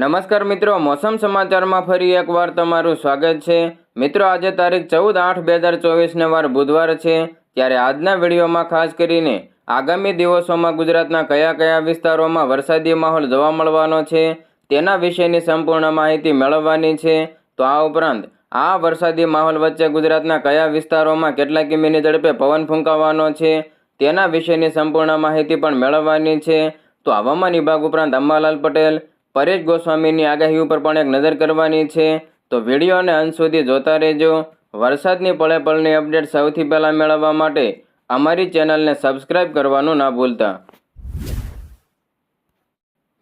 નમસ્કાર મિત્રો, મોસમ સમાચારમાં ફરી એકવાર તમારું સ્વાગત છે. મિત્રો, આજે તારીખ ચૌદ આઠ બે હજાર ચોવીસને વાર બુધવાર છે. ત્યારે આજના વિડીયોમાં ખાસ કરીને આગામી દિવસોમાં ગુજરાતના કયા કયા વિસ્તારોમાં વરસાદી માહોલ જોવા મળવાનો છે, તેના વિશેની સંપૂર્ણ માહિતી મેળવવાની છે. તો આ ઉપરાંત, આ વરસાદી માહોલ વચ્ચે ગુજરાતના કયા વિસ્તારોમાં કેટલા કિમીની ઝડપે પવન ફૂંકાવાનો છે, તેના વિશેની સંપૂર્ણ માહિતી પણ મેળવવાની છે. તો હવામાન વિભાગ ઉપરાંત અંબાલાલ પટેલ પરેશ ગોસ્વામીની આગાહી ઉપર પણ એક નજર કરવાની છે. તો વિડીયોને અંત સુધી જોતા રહેજો. વરસાદની પળે પળની અપડેટ સૌથી પહેલાં મેળવવા માટે અમારી ચેનલને સબસ્ક્રાઇબ કરવાનું ના ભૂલતા.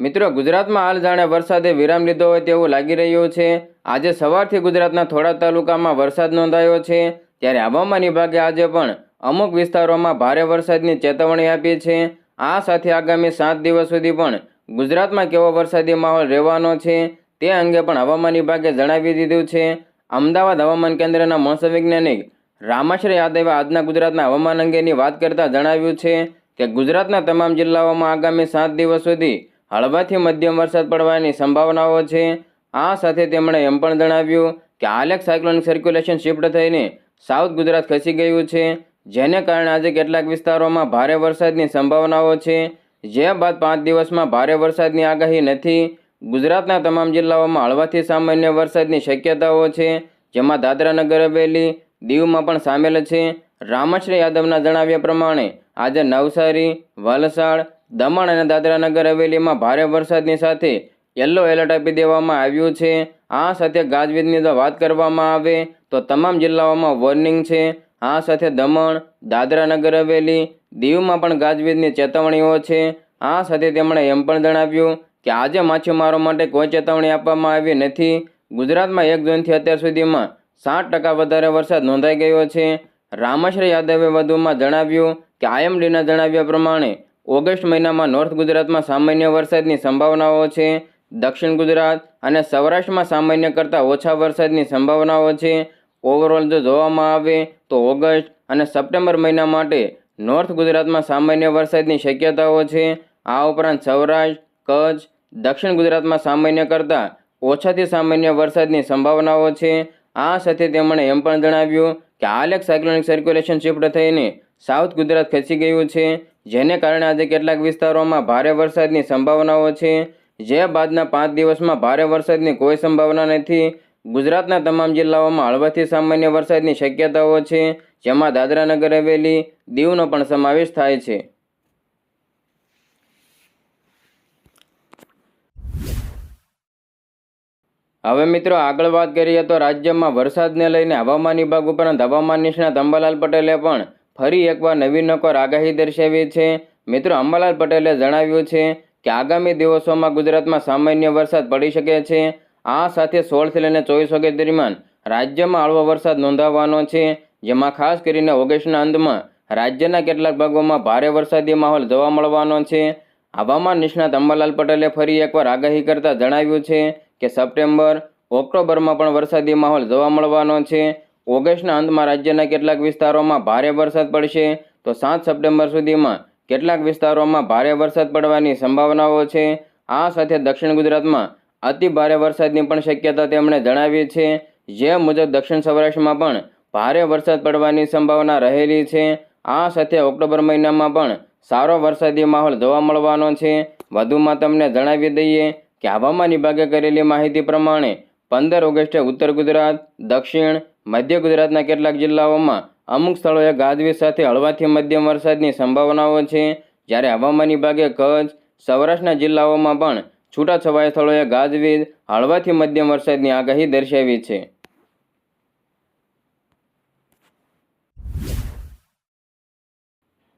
મિત્રો, ગુજરાતમાં હાલ જાણે વરસાદે વિરામ લીધો હોય તેવું લાગી રહ્યું છે. આજે સવારથી ગુજરાતના થોડા તાલુકામાં વરસાદ નોંધાયો છે. ત્યારે હવામાન વિભાગે આજે પણ અમુક વિસ્તારોમાં ભારે વરસાદની ચેતવણી આપી છે. આ સાથે આગામી સાત દિવસ સુધી પણ ગુજરાતમાં કેવો વરસાદી માહોલ રહેવાનો છે તે અંગે પણ હવામાન વિભાગે જણાવી દીધું છે. અમદાવાદ હવામાન કેન્દ્રના મોસમ વૈજ્ઞાનિક રામાશ્રય યાદવે આજના ગુજરાતના હવામાન અંગેની વાત કરતાં જણાવ્યું છે કે ગુજરાતના તમામ જિલ્લાઓમાં આગામી સાત દિવસ સુધી હળવાથી મધ્યમ વરસાદ પડવાની સંભાવનાઓ છે. આ સાથે તેમણે એમ પણ જણાવ્યું કે આલેક સાયક્લોનિક સર્ક્યુલેશન શિફ્ટ થઈને સાઉથ ગુજરાત ખસી ગયું છે, જેને કારણે આજે કેટલાક વિસ્તારોમાં ભારે વરસાદની સંભાવનાઓ છે. જે બાદ પાંચ દિવસમાં ભારે વરસાદની આગાહી નથી. ગુજરાતના તમામ જિલ્લાઓમાં હળવાથી સામાન્ય વરસાદની શક્યતાઓ છે. જેમાં દાદરાનગર હવેલી, દીવમાં પણ સામેલ છે. રામશ્રી યાદવના જણાવ્યા પ્રમાણે, આજે નવસારી, વલસાડ, દમણ અને દાદરાનગર હવેલીમાં ભારે વરસાદની સાથે યલો એલર્ટ આપી દેવામાં આવ્યું છે. આ સાથે ગાજવીજની જો વાત કરવામાં આવે, તો તમામ જિલ્લાઓમાં વોર્નિંગ છે. આ સાથે દમણ દાદરાનગર હવેલી દીવમાં પણ ગાજવીજની ચેતવણીઓ છે. આ સાથે તેમણે એમ પણ જણાવ્યું કે આજે માછીમારો માટે કોઈ ચેતવણી આપવામાં આવી નથી. ગુજરાતમાં એક જૂનથી અત્યાર સુધીમાં સાત ટકા વધારે વરસાદ નોંધાઈ ગયો છે. રામશ્રી યાદવે વધુમાં જણાવ્યું કે આઈએમડીના જણાવ્યા પ્રમાણે ઓગસ્ટ મહિનામાં નોર્થ ગુજરાતમાં સામાન્ય વરસાદની સંભાવનાઓ છે. દક્ષિણ ગુજરાત અને સૌરાષ્ટ્રમાં સામાન્ય કરતાં ઓછા વરસાદની સંભાવનાઓ છે. ઓવરઓલ જો જોવામાં આવે તો ઓગસ્ટ અને સપ્ટેમ્બર મહિના માટે નોર્થ ગુજરાતમાં સામાન્ય વરસાદની શક્યતાઓ છે. આ ઉપરાંત સૌરાષ્ટ્ર, કચ્છ, દક્ષિણ ગુજરાતમાં સામાન્ય કરતાં ઓછાથી સામાન્ય વરસાદની સંભાવનાઓ છે. આ સાથે તેમણે એમ પણ જણાવ્યું કે આલેક સાયક્લોનિક સર્ક્યુલેશન શિફ્ટ થઈને સાઉથ ગુજરાત ખસી ગયું છે, જેને કારણે આજે કેટલાક વિસ્તારોમાં ભારે વરસાદની સંભાવનાઓ છે. જે બાદના પાંચ દિવસમાં ભારે વરસાદની કોઈ સંભાવના નથી. ગુજરાતના તમામ જિલ્લાઓમાં હળવાથી સામાન્ય વરસાદની શક્યતાઓ છે, જેમાં દાદરાનગર હવેલી, દીવનો પણ સમાવેશ થાય છે. હવે મિત્રો આગળ વાત કરીએ તો રાજ્યમાં વરસાદને લઈને હવામાન વિભાગ ઉપરાંત હવામાન નિષ્ણાત અંબાલાલ પટેલે પણ ફરી એકવાર નવીન નકોર આગાહી દર્શાવી છે. મિત્રો અંબાલાલ પટેલે જણાવ્યું છે કે આગામી દિવસોમાં ગુજરાતમાં સામાન્ય વરસાદ પડી શકે છે. આ સાથે સોળથી લઈને ચોવીસ વાગ્યા દરમિયાન રાજ્યમાં હળવો વરસાદ નોંધાવવાનો છે, જેમાં ખાસ કરીને ઓગસ્ટના અંતમાં રાજ્યના કેટલાક ભાગોમાં ભારે વરસાદી માહોલ જોવા મળવાનો છે. હવામાન નિષ્ણાત અંબાલાલ પટેલે ફરી એકવાર આગાહી કરતા જણાવ્યું છે કે સપ્ટેમ્બર, ઓક્ટોબરમાં પણ વરસાદી માહોલ જોવા મળવાનો છે. ઓગસ્ટના અંતમાં રાજ્યના કેટલાક વિસ્તારોમાં ભારે વરસાદ પડશે, તો સાત સપ્ટેમ્બર સુધીમાં કેટલાક વિસ્તારોમાં ભારે વરસાદ પડવાની સંભાવનાઓ છે. આ સાથે દક્ષિણ ગુજરાતમાં અતિ ભારે વરસાદની પણ શક્યતા તેમણે જણાવી છે. જે મુજબ દક્ષિણ સૌરાષ્ટ્રમાં પણ ભારે વરસાદ પડવાની સંભાવના રહેલી છે. આ સાથે ઓક્ટોબર મહિનામાં પણ સારો વરસાદી માહોલ જોવા મળવાનો છે. વધુમાં તમને જણાવી દઈએ કે હવામાન વિભાગે કરેલી માહિતી પ્રમાણે પંદર ઓગસ્ટે ઉત્તર ગુજરાત, દક્ષિણ, મધ્ય ગુજરાતના કેટલાક જિલ્લાઓમાં અમુક સ્થળોએ ગાજવીજ સાથે હળવાથી મધ્યમ વરસાદની સંભાવનાઓ છે. જ્યારે હવામાન વિભાગે કચ્છ, સૌરાષ્ટ્રના જિલ્લાઓમાં પણ છૂટાછવાયા સ્થળોએ ગાજવીજ, હળવાથી મધ્યમ વરસાદની આગાહી દર્શાવી છે.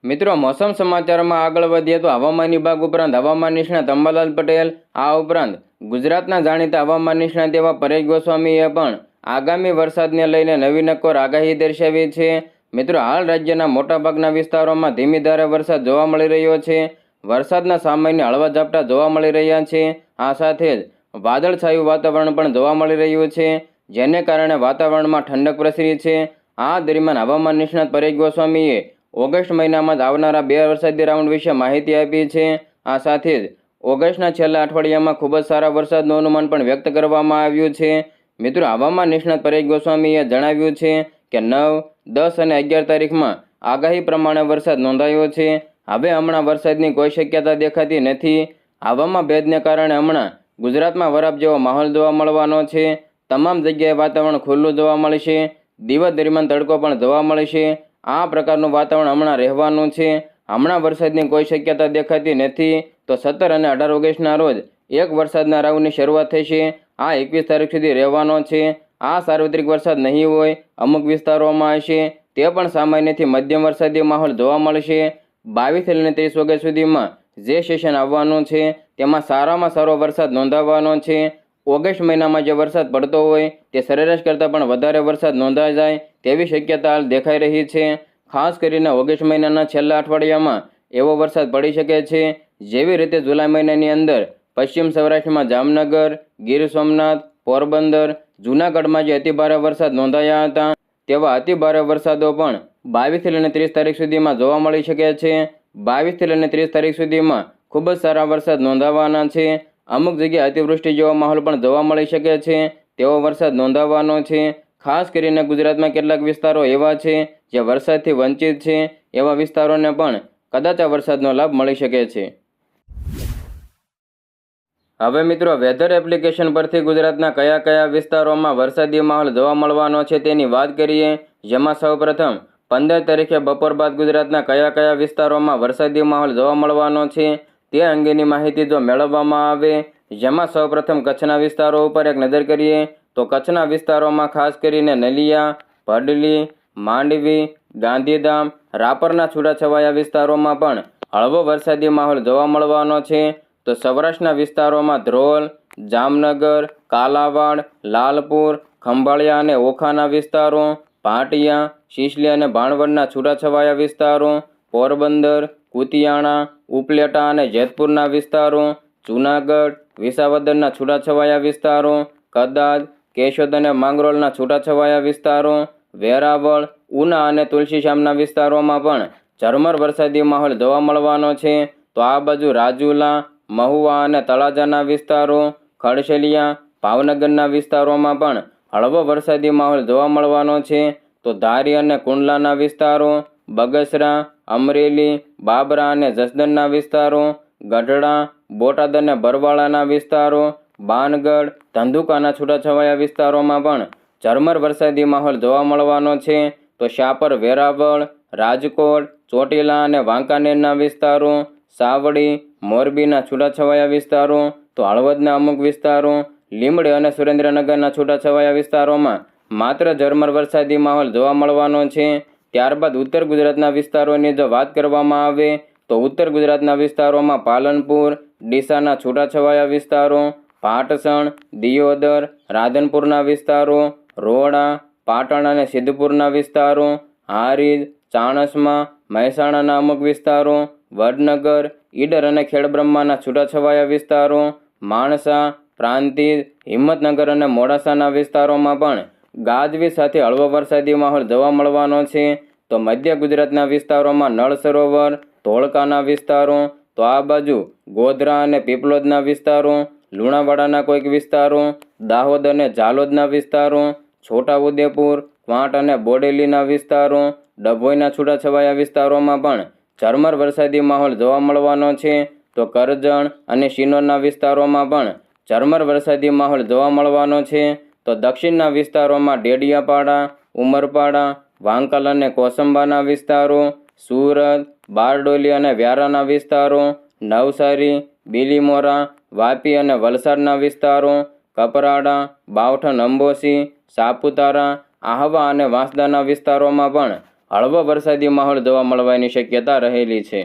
મિત્રો, મોસમ સમાચારમાં આગળ વધીએ તો હવામાન વિભાગ ઉપરાંત હવામાન નિષ્ણાત અંબાલાલ પટેલ, આ ઉપરાંત ગુજરાતના જાણીતા હવામાન નિષ્ણાત એવા પરેશ ગોસ્વામીએ પણ આગામી વરસાદને લઈને નવી નક્કોર આગાહી દર્શાવી છે. મિત્રો, હાલ રાજ્યના મોટાભાગના વિસ્તારોમાં ધીમી ધારે વરસાદ જોવા મળી રહ્યો છે. વરસાદના સામાન્ય હળવા ઝાપટા જોવા મળી રહ્યા છે. આ સાથે જ વાદળછાયું વાતાવરણ પણ જોવા મળી રહ્યું છે, જેને કારણે વાતાવરણમાં ઠંડક પ્રસરી છે. આ દરમિયાન હવામાન નિષ્ણાત પરેશ ગોસ્વામીએ ઓગસ્ટ મહિનામાં જ આવનારા બે વરસાદી રાઉન્ડ વિશે માહિતી આપી છે. આ સાથે જ ઓગસ્ટના છેલ્લા અઠવાડિયામાં ખૂબ જ સારા વરસાદનું અનુમાન પણ વ્યક્ત કરવામાં આવ્યું છે. મિત્રો, હવામાન નિષ્ણાત પરેશ ગોસ્વામીએ જણાવ્યું છે કે નવ, દસ અને અગિયાર તારીખમાં આગાહી પ્રમાણે વરસાદ નોંધાયો છે. હવે હમણાં વરસાદની કોઈ શક્યતા દેખાતી નથી. આવામાં ભેદને કારણે હમણાં ગુજરાતમાં વરાપ જેવો માહોલ જોવા મળવાનો છે. તમામ જગ્યાએ વાતાવરણ ખુલ્લું જોવા મળશે. દિવસ દરમિયાન તડકો પણ જોવા મળશે. આ પ્રકારનું વાતાવરણ હમણાં રહેવાનું છે. હમણાં વરસાદની કોઈ શક્યતા દેખાતી નથી. તો સત્તર અને અઢાર ઓગસ્ટના રોજ એક વરસાદના રાઉન્ડની શરૂઆત થશે. આ એકવીસ તારીખ સુધી રહેવાનો છે. આ સાર્વત્રિક વરસાદ નહીં હોય, અમુક વિસ્તારોમાં હશે. તે પણ સામાન્યથી મધ્યમ વરસાદી માહોલ જોવા મળશે. બાવીસથી લઈને ત્રીસ ઓગસ્ટ સુધીમાં જે સેશન આવવાનું છે, તેમાં સારામાં સારો વરસાદ નોંધાવવાનો છે. ઓગસ્ટ મહિનામાં જે વરસાદ પડતો હોય, તે સરેરાશ કરતાં પણ વધારે વરસાદ નોંધાઈ જાય તેવી શક્યતા હાલ દેખાઈ રહી છે. ખાસ કરીને ઓગસ્ટ મહિનાના છેલ્લા અઠવાડિયામાં એવો વરસાદ પડી શકે છે, જેવી રીતે જુલાઈ મહિનાની અંદર પશ્ચિમ સૌરાષ્ટ્રમાં જામનગર, ગીર સોમનાથ, પોરબંદર, જૂનાગઢમાં જે અતિભારે વરસાદ નોંધાયા હતા. તેવા અતિભારે વરસાદો પણ બાવીસથી લઈને ત્રીસ તારીખ સુધીમાં જોવા મળી શકે છે. બાવીસથી લઈને ત્રીસ તારીખ સુધીમાં ખૂબ જ સારા વરસાદ નોંધાવાના છે. અમુક જગ્યાએ અતિવૃષ્ટિ જેવો માહોલ પણ જોવા મળી શકે છે. તેવો વરસાદ નોંધાવવાનો છે. ખાસ કરીને ગુજરાતમાં કેટલાક વિસ્તારો એવા છે જે વરસાદથી વંચિત છે. એવા વિસ્તારોને પણ કદાચ આ વરસાદનો લાભ મળી શકે છે. હવે મિત્રો વેધર એપ્લિકેશન પરથી ગુજરાતના કયા કયા વિસ્તારોમાં વરસાદી માહોલ જોવા મળવાનો છે તેની વાત કરીએ. જેમાં સૌપ્રથમ પંદર તારીખે બપોર બાદ ગુજરાતના કયા કયા વિસ્તારોમાં વરસાદી માહોલ જોવા મળવાનો છે તે અંગેની માહિતી જો મેળવવામાં આવે. જેમાં સૌપ્રથમ કચ્છના વિસ્તારો ઉપર એક નજર કરીએ, તો કચ્છના વિસ્તારોમાં ખાસ કરીને નલિયા, ભડલી, માંડવી, ગાંધીધામ, રાપરના છૂટાછવાયા વિસ્તારોમાં પણ હળવો વરસાદી માહોલ જોવા મળવાનો છે. તો સૌરાષ્ટ્રના વિસ્તારોમાં ધ્રોલ, જામનગર, કાલાવાડ, લાલપુર, ખંભાળિયા અને ઓખાના વિસ્તારો ભાટિયા શીશલી અને ભાણવડના છૂટાછવાયા વિસ્તારો, પોરબંદર, કુતિયાણા, ઉપલેટા અને જેતપુરના વિસ્તારો, જૂનાગઢ, વિસાવદરના છૂટાછવાયા વિસ્તારો, કદાચ કેશોદ અને માંગરોળના છૂટાછવાયા વિસ્તારો, વેરાવળ, ઉના અને તુલસીશ્યામના વિસ્તારોમાં પણ ઝરમર વરસાદી માહોલ જોવા મળવાનો છે. તો આ બાજુ રાજુલા મહુવા અને તળાજાના વિસ્તારો, ખડશેલિયા, ભાવનગરના વિસ્તારોમાં પણ હળવો વરસાદી માહોલ જોવા મળવાનો છે. તો ધારી અને કુંડલાના વિસ્તારો, બગસરા, અમરેલી, બાબરા અને જસદનના વિસ્તારો, ગઢડા, બોટાદ અને બરવાળાના વિસ્તારો, બાનગઢ, ધંધુકાના છૂટાછવાયા વિસ્તારોમાં પણ ઝરમર વરસાદી માહોલ જોવા મળવાનો છે. તો શાપર વેરાવળ, રાજકોટ, ચોટીલા અને વાંકાનેરના વિસ્તારો, સાવડી મોરબીના છૂટાછવાયા વિસ્તારો તો હળવદના અમુક વિસ્તારો, લીંબડી અને સુરેન્દ્રનગરના છૂટાછવાયા વિસ્તારોમાં માત્ર ઝરમર વરસાદી માહોલ જોવા મળવાનો છે. ત્યારબાદ ઉત્તર ગુજરાતના વિસ્તારોની જો વાત કરવામાં આવે, તો ઉત્તર ગુજરાતના વિસ્તારોમાં પાલનપુર, ડીસાના છૂટાછવાયા વિસ્તારો, પાટસણ, દિયોદર, રાધનપુરના વિસ્તારો રોડા પાટણ અને સિદ્ધપુરના વિસ્તારો, હારીજ, ચાણસમા, મહેસાણાના અમુક વિસ્તારો, વડનગર ઈડર અને ખેડબ્રહ્માના છૂટાછવાયા વિસ્તારો, માણસા પ્રાંતિજ હિંમતનગર અને મોડાસાના વિસ્તારોમાં પણ ગાજવી સાથે હળવો વરસાદી માહોલ જોવા મળવાનો છે. તો મધ્ય ગુજરાતના વિસ્તારોમાં નળ સરોવર, ધોળકાના વિસ્તારો, તો આ બાજુ ગોધરા અને પીપલોદના વિસ્તારો, લુણાવાડાના કોઈક વિસ્તારો, દાહોદ અને ઝાલોદના વિસ્તારો, છોટાઉદેપુર, ક્વાંટ અને બોડેલીના વિસ્તારો, ડભોઈના છૂટાછવાયા વિસ્તારોમાં પણ ઝરમર વરસાદી માહોલ જોવા મળવાનો છે, તો કરજણ અને શિનોરના વિસ્તારોમાં પણ ઝરમર વરસાદી માહોલ જોવા મળવાનો છે, તો દક્ષિણના વિસ્તારોમાં ડેડિયાપાડા, ઉમરપાડા, વાંકલ અને કોસંબાના વિસ્તારો, સુરત, બારડોલી અને વ્યારાના વિસ્તારો, નવસારી, બીલીમોરા, વાપી અને વલસાડના વિસ્તારો, કપરાડા બાવઠન અંબોસી સાપુતારા, આહવા અને વાંસદાના વિસ્તારોમાં પણ હળવો વરસાદી માહોલ જોવા મળવાની શક્યતા રહેલી છે.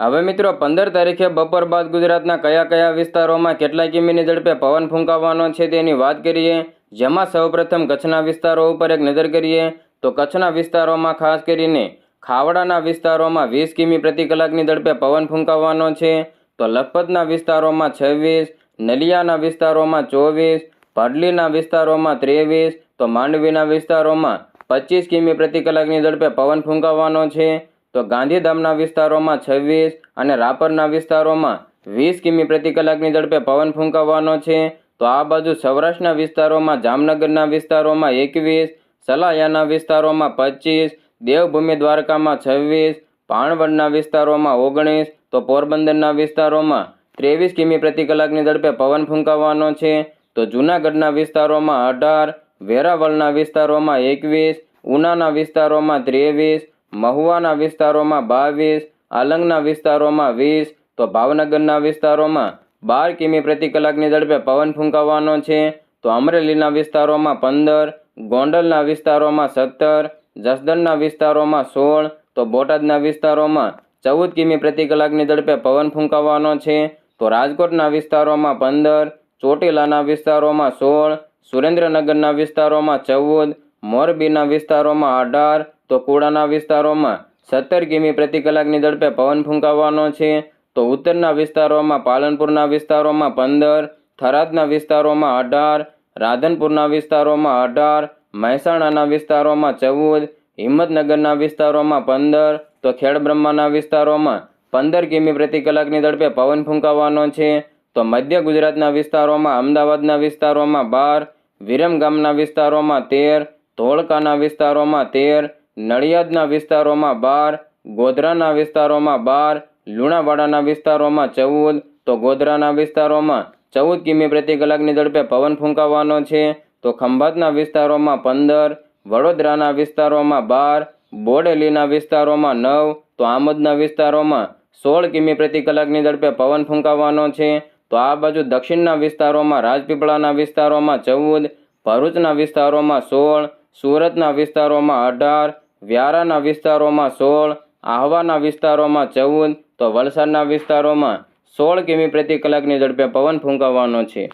હવે મિત્રો, પંદર તારીખે બપોર બાદ ગુજરાતના કયા કયા વિસ્તારોમાં કેટલા કિમીની ઝડપે પવન ફૂંકાવાનો છે તેની વાત કરીએ. જેમાં સૌપ્રથમ કચ્છના વિસ્તારો ઉપર એક નજર કરીએ, તો કચ્છના વિસ્તારોમાં ખાસ કરીને ખાવડાના વિસ્તારોમાં વીસ કિમી પ્રતિ કલાકની ઝડપે પવન ફૂંકાવાનો છે. તો લખપતના વિસ્તારોમાં છવ્વીસ, નલિયાના વિસ્તારોમાં ચોવીસ ભડલીના વિસ્તારોમાં ત્રેવીસ તો માંડવીના વિસ્તારોમાં પચીસ કિમી પ્રતિ કલાકની ઝડપે પવન ફૂંકાવાનો છે. તો ગાંધીધામના વિસ્તારોમાં છવ્વીસ અને રાપરના વિસ્તારોમાં વીસ કિમી પ્રતિ કલાકની ઝડપે પવન ફૂંકાવવાનો છે. તો આ બાજુ સૌરાષ્ટ્રના વિસ્તારોમાં, જામનગરના વિસ્તારોમાં એકવીસ, સલાયાના વિસ્તારોમાં પચીસ, દેવભૂમિ દ્વારકામાં છવ્વીસ, પાણવડના વિસ્તારોમાં ઓગણીસ, તો પોરબંદરના વિસ્તારોમાં ત્રેવીસ કિમી પ્રતિ કલાકની ઝડપે પવન ફૂંકાવવાનો છે. તો જૂનાગઢના વિસ્તારોમાં અઢાર વેરાવળના વિસ્તારોમાં એકવીસ, ઉનાના વિસ્તારોમાં ત્રેવીસ, મહુવાના વિસ્તારોમાં બાવીસ, આલંગના વિસ્તારોમાં વીસ, તો ભાવનગરના વિસ્તારોમાં બાર કિમી પ્રતિ કલાકની ઝડપે પવન ફૂંકાવવાનો છે. તો અમરેલીના વિસ્તારોમાં પંદર, ગોંડલના વિસ્તારોમાં સત્તર, જસદણના વિસ્તારોમાં સોળ, તો બોટાદના વિસ્તારોમાં ચૌદ કિમી પ્રતિ કલાકની ઝડપે પવન ફૂંકાવવાનો છે. તો રાજકોટના વિસ્તારોમાં પંદર, ચોટીલાના વિસ્તારોમાં સોળ સુરેન્દ્રનગરના વિસ્તારોમાં ચૌદ, મોરબીના વિસ્તારોમાં અઢાર, તો કુડાના વિસ્તારોમાં સત્તર કિમી પ્રતિ કલાકની ઝડપે પવન ફૂંકાવવાનો છે. તો ઉત્તરના વિસ્તારોમાં પાલનપુરના વિસ્તારોમાં પંદર, થરાદના વિસ્તારોમાં અઢાર, રાધનપુરના વિસ્તારોમાં અઢાર, મહેસાણાના વિસ્તારોમાં ચૌદ, હિંમતનગરના વિસ્તારોમાં પંદર, તો ખેડબ્રહ્માના વિસ્તારોમાં પંદર કિમી પ્રતિ કલાકની ઝડપે પવન ફૂંકાવવાનો છે. તો મધ્ય ગુજરાતના વિસ્તારોમાં, અમદાવાદના વિસ્તારોમાં બાર વિરમગામના વિસ્તારોમાં તેર, ધોળકાના વિસ્તારોમાં તેર, નડિયાદના વિસ્તારોમાં બાર, ગોધરાના વિસ્તારોમાં બાર, લુણાવાડાના વિસ્તારોમાં ચૌદ, તો ગોધરાના વિસ્તારોમાં ચૌદ કિમી પ્રતિ કલાકની ઝડપે પવન ફૂંકાવવાનો છે. તો ખંભાતના વિસ્તારોમાં પંદર, વડોદરાના વિસ્તારોમાં બાર, બોડેલીના વિસ્તારોમાં નવ, તો આમોદના વિસ્તારોમાં સોળ કિમી પ્રતિ કલાકની ઝડપે પવન ફૂંકાવવાનો છે. તો આ બાજુ દક્ષિણના વિસ્તારોમાં રાજપીપળાના વિસ્તારોમાં ચૌદ, ભરૂચના વિસ્તારોમાં સોળ, સુરતના વિસ્તારોમાં અઢાર, વ્યારાના વિસ્તારોમાં સોળ, આહવાના વિસ્તારોમાં ચૌદ, તો વલસાડના વિસ્તારોમાં સોળ કિમી પ્રતિ કલાકની ઝડપે પવન ફૂંકાવવાનો છે.